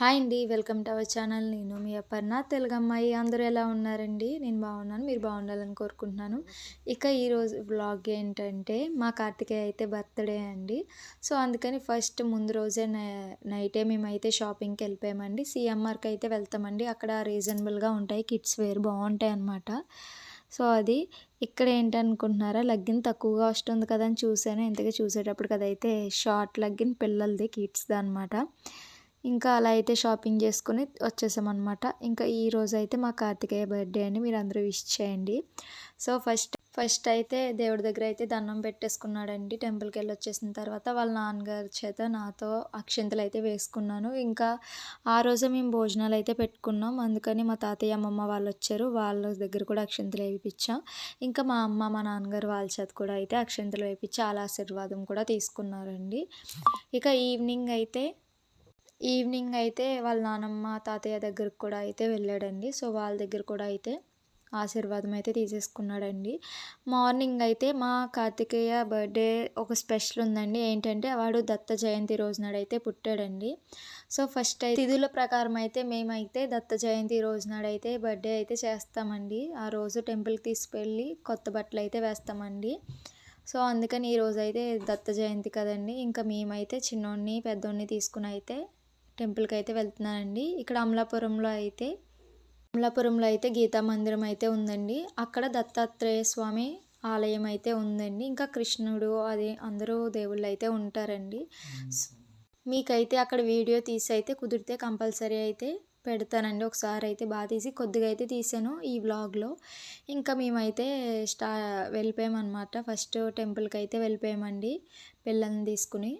Hi అండి welcome to our channel. నేను మీ అపర్ణ. తెలుగు అమ్మాయి అందరూ ఎలా ఉన్నారండి? నేను బాగున్నాను మీరు బాగుండాలని కోరుకుంటున్నాను. ఇక ఈరోజు వ్లాగ్ ఏంటంటే మా కార్తికేయ అయితే బర్త్డే అండి. సో అందుకని ఫస్ట్ ముందు రోజే నైటే మేమైతే షాపింగ్కి వెళ్ళిపోయామండి. సిఎంఆర్కి అయితే వెళ్తామండి. అక్కడ రీజనబుల్గా ఉంటాయి. కిడ్స్ వేర్ బాగుంటాయి అన్నమాట. సో అది ఇక్కడ ఏంటనుకుంటున్నారా? లగ్గిన్ తక్కువగా వస్తుంది కదా అని చూశాను. ఇంతగా చూసేటప్పుడు కదైతే షార్ట్ లగ్గిన్ పిల్లలది కిడ్స్ది అనమాట ఇంకా అలా అయితే షాపింగ్ చేసుకుని వచ్చేసామన్నమాట. ఇంకా ఈ రోజు అయితే మా కార్తికేయ బర్త్డే అని మీరు అందరూ విష్ చేయండి. సో ఫస్ట్ ఫస్ట్ అయితే దేవుడి దగ్గర అయితే దండం పెట్టేసుకున్నాడండి. టెంపుల్కి వెళ్ళి వచ్చేసిన తర్వాత వాళ్ళ నాన్నగారి చేత నాతో అక్షంతలు అయితే వేసుకున్నాను. ఇంకా ఆ రోజే మేము భోజనాలు అయితే పెట్టుకున్నాం. అందుకని మా తాతయ్య అమ్మమ్మ వాళ్ళు వచ్చారు. వాళ్ళ దగ్గర కూడా అక్షంతలు వేయించాం ఇంకా మా అమ్మ మా నాన్నగారు వాళ్ళ చేత కూడా అయితే అక్షంతలు వేయించి చాలా ఆశీర్వాదం కూడా తీసుకున్నారండి. ఇక ఈవినింగ్ అయితే ఈవినింగ్ అయితే వాళ్ళ నానమ్మ తాతయ్య దగ్గరకు కూడా అయితే వెళ్ళాడండి. సో వాళ్ళ దగ్గర కూడా అయితే ఆశీర్వాదం అయితే తీసేసుకున్నాడండి. మార్నింగ్ అయితే మా కార్తికేయ బర్త్డే ఒక స్పెషల్ ఉందండి. ఏంటంటే వాడు దత్త జయంతి రోజునాడైతే పుట్టాడండి. సో ఫస్ట్ అయితే తిథుల ప్రకారం అయితే మేమైతే దత్త జయంతి రోజునాడైతే బర్త్డే అయితే చేస్తామండి. ఆ రోజు టెంపుల్కి తీసుకెళ్ళి కొత్త బట్టలు అయితే వేస్తామండి. సో అందుకని ఈ రోజు అయితే దత్త జయంతి కదండి. ఇంకా మేమైతే చిన్నోడిని పెద్దోడిని తీసుకుని అయితే టెంపుల్కి అయితే వెళ్తున్నానండి. ఇక్కడ అమలాపురంలో అయితే అమలాపురంలో అయితే గీతా మందిరం అయితే ఉందండి. అక్కడ దత్తాత్రేయ స్వామి ఆలయం అయితే ఉందండి. ఇంకా కృష్ణుడు అది అందరూ దేవుళ్ళు అయితే ఉంటారండి. మీకైతే అక్కడ వీడియో తీసి అయితే కుదిరితే కంపల్సరీ అయితే పెడతానండి. ఒకసారి అయితే బాగా తీసి కొద్దిగా అయితే తీసాను ఈ వ్లాగ్లో. ఇంకా మేమైతే స్టా వెళ్ళిపోయామన్నమాట. ఫస్ట్ టెంపుల్కి అయితే వెళ్ళిపోయామండి. పిల్లల్ని తీసుకుని.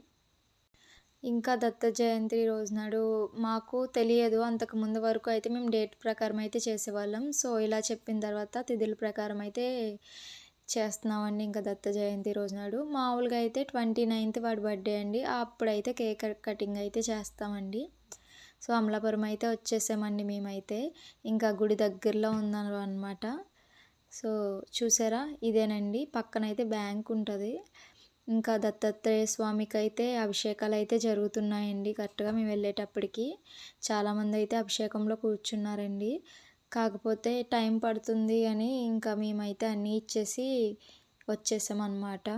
ఇంకా దత్త జయంతి రోజు నాడు మాకు తెలియదు. అంతకు ముందు వరకు అయితే మేము డేట్ ప్రకారం అయితే చేసేవాళ్ళం. సో ఇలా చెప్పిన తర్వాత తిథుల ప్రకారం అయితే చేస్తున్నామండి ఇంకా దత్త జయంతి రోజు నాడు మామూలుగా అయితే ట్వంటీ నైన్త్ వాడి బర్త్డే అండి. అప్పుడైతే కేక్ కటింగ్ అయితే చేస్తామండి. సో అమలాపురం అయితే వచ్చేసామండి మేమైతే. ఇంకా గుడి దగ్గరలో ఉన్నాను అనమాట సో చూసారా? ఇదేనండి. పక్కనైతే బ్యాంక్ ఉంటుంది. ఇంకా దత్తాత్రేయ స్వామికి అయితే అభిషేకాలు అయితే జరుగుతున్నాయండి కరెక్ట్గా మేము వెళ్ళేటప్పటికి. చాలామంది అయితే అభిషేకంలో కూర్చున్నారండి. కాకపోతే టైం పడుతుంది అని ఇంకా మేమైతే అన్నీ ఇచ్చేసి వచ్చేసామన్నమాట.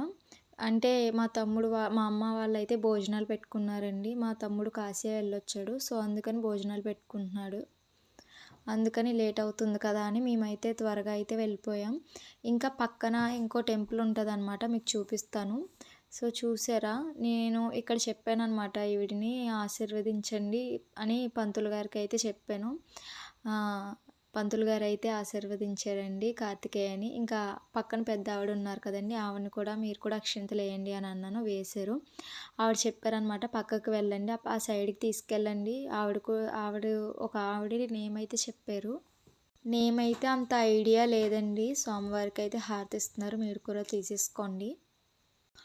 అంటే మా తమ్ముడు వా మా అమ్మ వాళ్ళు అయితే భోజనాలు పెట్టుకున్నారండి. మా తమ్ముడు కాశీ వెళ్ళొచ్చాడు. సో అందుకని భోజనాలు పెట్టుకుంటున్నాడు. అందుకని లేట్ అవుతుంది కదా అని మేమైతే త్వరగా అయితే వెళ్ళిపోయాం. ఇంకా పక్కన ఇంకో టెంపుల్ ఉంటుంది అనమాట మీకు చూపిస్తాను. సో చూసారా? నేను ఇక్కడ చెప్పాను అనమాట వీడిని ఆశీర్వదించండి అని పంతులు గారికి అయితే చెప్పాను. పంతులు గారు అయితే ఆశీర్వదించారండి కార్తికేయని. ఇంకా పక్కన పెద్ద ఆవిడ ఉన్నారు కదండి ఆవిడని కూడా మీరు కూడా అక్షింతలు వేయండి అని అన్నాను వేశారు. ఆవిడ చెప్పారనమాట పక్కకు వెళ్ళండి ఆ సైడ్కి తీసుకెళ్ళండి. ఆవిడకు ఆవిడ ఒక ఆవిడ నేమ్ అయితే చెప్పారు నేమ్ అయితే అంత ఐడియా లేదండి సోమవారికి అయితే హారతిస్తున్నారు మీరు కూడా తీసేసుకోండి.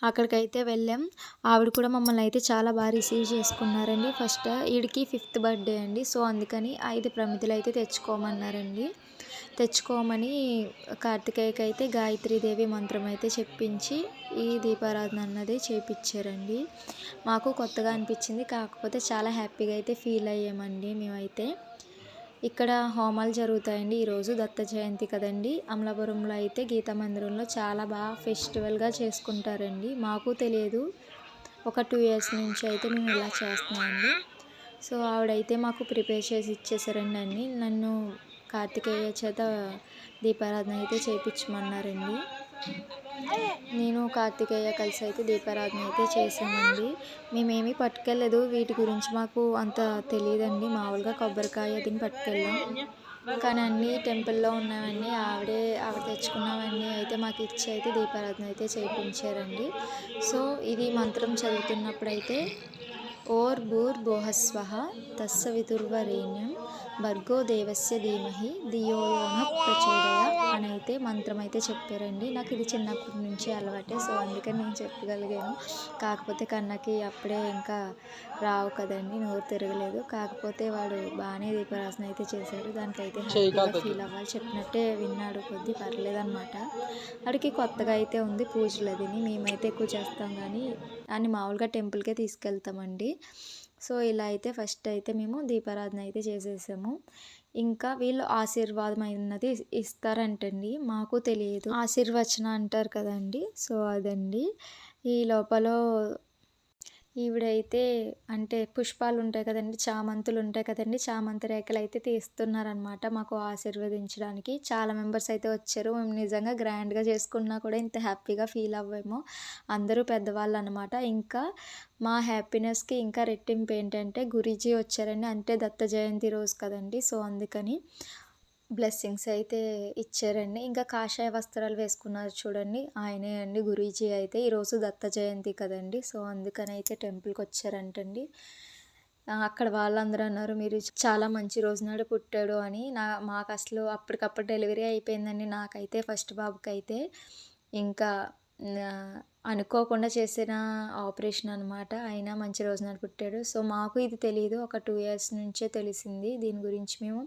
అక్కడికైతే వెళ్ళాం. ఆవిడ కూడా మమ్మల్ని అయితే చాలా బాగా రిసీవ్ చేసుకున్నారండి. ఫస్ట్ వీడికి ఫిఫ్త్ బర్త్డే అండి. సో అందుకని ఐదు ప్రమిదలు అయితే తెచ్చుకోమన్నారండి. తెచ్చుకోమని కార్తికేయకి అయితే గాయత్రీదేవి మంత్రం అయితే చెప్పించి ఈ దీపారాధన అన్నది చేపించారండి మాకు కొత్తగా అనిపించింది. కాకపోతే చాలా హ్యాపీగా అయితే ఫీల్ అయ్యామండి మేమైతే. ఇక్కడ హోమాలు జరుగుతాయండి. ఈరోజు దత్త జయంతి కదండి. అమలాపురంలో అయితే గీతా మందిరంలో చాలా బాగా ఫెస్టివల్గా చేసుకుంటారండి. మాకు తెలియదు. ఒక టూ ఇయర్స్ నుంచి అయితే మేము ఇలా చేస్తున్నామండి. సో ఆవిడైతే మాకు ప్రిపేర్ చేసి ఇచ్చేసారండి అన్ని. నన్ను కార్తికేయ చేత దీపారాధన అయితే చేయించమన్నారండి నేను కార్తికేయ కలిసి అయితే దీపారాధన అయితే చేసామండి మేమేమీ పట్టుకెళ్ళలేదు. వీటి గురించి మాకు అంత తెలియదండి మామూలుగా కొబ్బరికాయ అదిని పట్టుకెళ్ళాం. కానీ అన్నీ టెంపుల్లో ఉన్నవన్నీ ఆవిడే ఆవిడ తెచ్చుకున్నవన్నీ అయితే మాకు ఇచ్చి అయితే దీపారాధన అయితే చేయించారండి సో ఇది మంత్రం చదువుతున్నప్పుడైతే ఓర్ భూర్ బోహస్వహ తస్స వితుర్వరేణ్యం భర్గో దేవస్య ధీమహి దియోయోన ప్రచోదయ అని అయితే మంత్రం అయితే చెప్పారండి. నాకు ఇది చిన్నప్పటి నుంచి అలవాటే సో అందుకని నేను చెప్పగలిగాను. కాకపోతే కన్నకి అప్పుడే ఇంకా రావు కదండి నోరు తిరగలేదు. కాకపోతే వాడు బాగానే దీపరాసన అయితే చేశాడు. దానికి అయితే ఫీల్ అవ్వాలి చెప్పినట్టే విన్నాడు కొద్ది పర్లేదు అనమాట వాడికి కొత్తగా అయితే ఉంది పూజలు అదిని మేమైతే ఎక్కువ చేస్తాం కానీ అని మామూలుగా టెంపుల్కే తీసుకెళ్తామండి. సో ఇలా అయితే ఫస్ట్ అయితే మేము దీపారాధన అయితే చేసేసాము. ఇంకా వీళ్ళు ఆశీర్వాదం అయినది ఇస్తారంటండి. మాకు తెలియదు. ఆశీర్వచన అంటారు కదండి. సో అదండి. ఈ లోపల ఈవిడైతే అంటే పుష్పాలు ఉంటాయి కదండి చామంతులు ఉంటాయి కదండి చామంతి రేఖలు అయితే తీస్తున్నారనమాట మాకు ఆశీర్వదించడానికి. చాలా మెంబర్స్ అయితే వచ్చారు. మేము నిజంగా గ్రాండ్గా చేసుకున్నా కూడా ఇంత హ్యాపీగా ఫీల్ అవ్వేమో అందరూ పెద్దవాళ్ళు అనమాట ఇంకా మా హ్యాపీనెస్కి ఇంకా రెట్టింపు ఏంటంటే గురీజీ వచ్చారండి. అంటే దత్త జయంతి రోజు కదండి. సో అందుకని బ్లెస్సింగ్స్ అయితే ఇచ్చారండి. ఇంకా కాషాయ వస్త్రాలు వేసుకున్నారు చూడండి. ఆయనే అండి గురూజీ అయితే. ఈరోజు దత్త జయంతి కదండి. సో అందుకని అయితే టెంపుల్కి వచ్చారంటండి. అక్కడ వాళ్ళందరూ అన్నారు మీరు చాలా మంచి రోజునాడు పుట్టాడు అని. నా మాకు అసలు అప్పటికప్పుడు డెలివరీ అయిపోయిందండి. నాకైతే ఫస్ట్ బాబుకి అయితే ఇంకా అనుకోకుండా చేసిన ఆపరేషన్ అనమాట అయినా మంచి రోజునాడు పుట్టాడు. సో మాకు ఇది తెలియదు ఒక టూ ఇయర్స్ నుంచే తెలిసింది. దీని గురించి మేము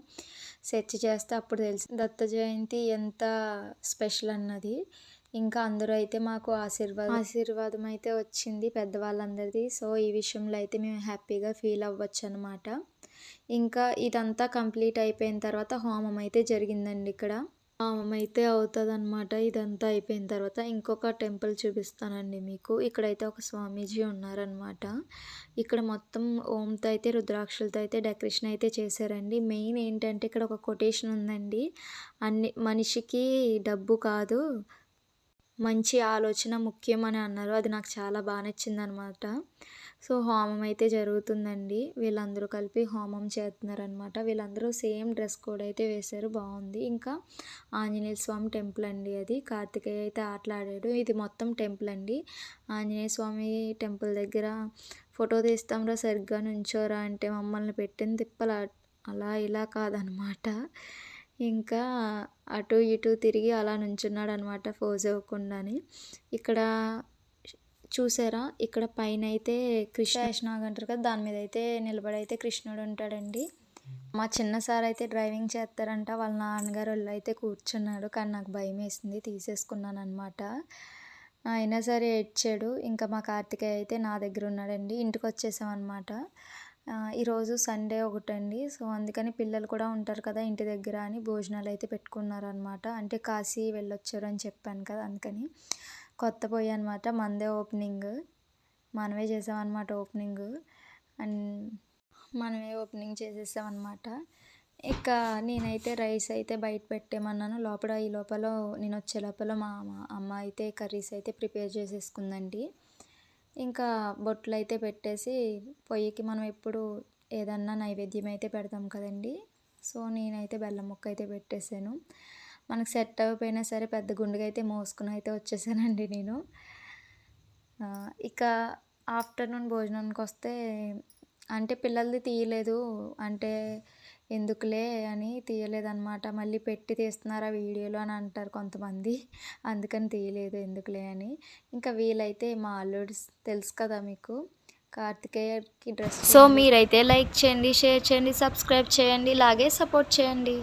సెర్చ్ చేస్తే అప్పుడు తెలిసి. దత్త జయంతి ఎంత స్పెషల్ అన్నది. ఇంకా అందరూ అయితే మాకు ఆశీర్వాదం ఆశీర్వాదం అయితే వచ్చింది పెద్దవాళ్ళందరిది. సో ఈ విషయంలో అయితే మేము హ్యాపీగా ఫీల్ అవ్వచ్చు అనమాట ఇంకా ఇదంతా కంప్లీట్ అయిపోయిన తర్వాత హోమం అయితే జరిగిందండి ఇక్కడ. అయితే అవుతుంది అనమాట ఇదంతా అయిపోయిన తర్వాత ఇంకొక టెంపుల్ చూపిస్తానండి మీకు. ఇక్కడైతే ఒక స్వామీజీ ఉన్నారనమాట ఇక్కడ మొత్తం ఓంతో అయితే రుద్రాక్షలతో అయితే డెకరేషన్ అయితే చేశారండి. మెయిన్ ఏంటంటే ఇక్కడ ఒక కొటేషన్ ఉందండి. అన్ని మనిషికి డబ్బు కాదు మంచి ఆలోచన ముఖ్యం అని అన్నారు. అది నాకు చాలా బాగా నచ్చింది అనమాట సో హోమం అయితే జరుగుతుందండి. వీళ్ళందరూ కలిపి హోమం చేస్తున్నారనమాట. వీళ్ళందరూ సేమ్ డ్రెస్ కోడ్ అయితే వేశారు. బాగుంది. ఇంకా ఆంజనేయ స్వామి టెంపుల్ అండి అది. కార్తికేయ అయితే ఆటలాడాడు. ఇది మొత్తం టెంపుల్ అండి. ఆంజనేయ స్వామి టెంపుల్ దగ్గర ఫోటో తీస్తాంరా సరిగ్గా నుంచోరా అంటే మమ్మల్ని పెట్టిన తిప్పలు అలా ఇలా కాదనమాట. ఇంకా అటు ఇటు తిరిగి అలా నుంచున్నాడు అనమాట ఫోజ్ ఇవ్వకుండాని ఇక్కడ చూసారా? ఇక్కడ పైన అయితే కృష్ణ అంటారు కదా దాని మీద అయితే నిలబడి అయితే కృష్ణుడు ఉంటాడండి. మా చిన్న సార్ అయితే డ్రైవింగ్ చేస్తారంట వాళ్ళ నాన్నగారు వాళ్ళు అయితే కూర్చున్నాడు కానీ నాకు భయం వేసింది తీసేసుకున్నాను అనమాట అయినా సరే ఏడ్చాడు. ఇంకా మా కార్తికేయ అయితే నా దగ్గర ఉన్నాడండి ఇంటికి వచ్చేసామన్నమాట ఈరోజు సండే ఒకటండి. సో అందుకని పిల్లలు కూడా ఉంటారు కదా ఇంటి దగ్గర అని భోజనాలు అయితే పెట్టుకున్నారనమాట అంటే కాశీ వెళ్ళొచ్చారు అని చెప్పాను కదా అందుకని కొత్త పొయ్యి అనమాట మందే ఓపెనింగ్. మనమే చేసామన్నమాట ఓపెనింగ్. అండ్ మనమే ఓపెనింగ్ చేసేసామన్నమాట ఇక నేనైతే రైస్ అయితే బయట పెట్టేమన్నాను లోపల ఈ లోపల నేను వచ్చే లోపల మా అమ్మ అయితే కర్రీస్ అయితే ప్రిపేర్ చేసేసుకుందండి. ఇంకా బొట్లు అయితే పెట్టేసి పొయ్యికి మనం ఎప్పుడు ఏదన్నా నైవేద్యం అయితే పెడతాం కదండి. సో నేనైతే బెల్లం ముక్క అయితే పెట్టేశాను. మనకు సెట్ అయిపోయినా సరే పెద్ద గుండెగా అయితే మోసుకుని అయితే వచ్చేసానండి నేను. ఇక ఆఫ్టర్నూన్ భోజనానికి వస్తే అంటే పిల్లలది తీయలేదు. అంటే ఎందుకులే అని తీయలేదన్నమాట. మళ్ళీ పెట్టి తీస్తున్నారా వీడియోలో అని అంటారు కొంతమంది. అందుకని తీయలేదు ఎందుకులే అని. ఇంకా వీలైతే మా అల్లుడు తెలుసు కదా మీకు. కార్తికేయకి డ్రెస్ సో మీరైతే లైక్ చేయండి షేర్ చేయండి సబ్స్క్రైబ్ చేయండి ఇలాగే సపోర్ట్ చేయండి.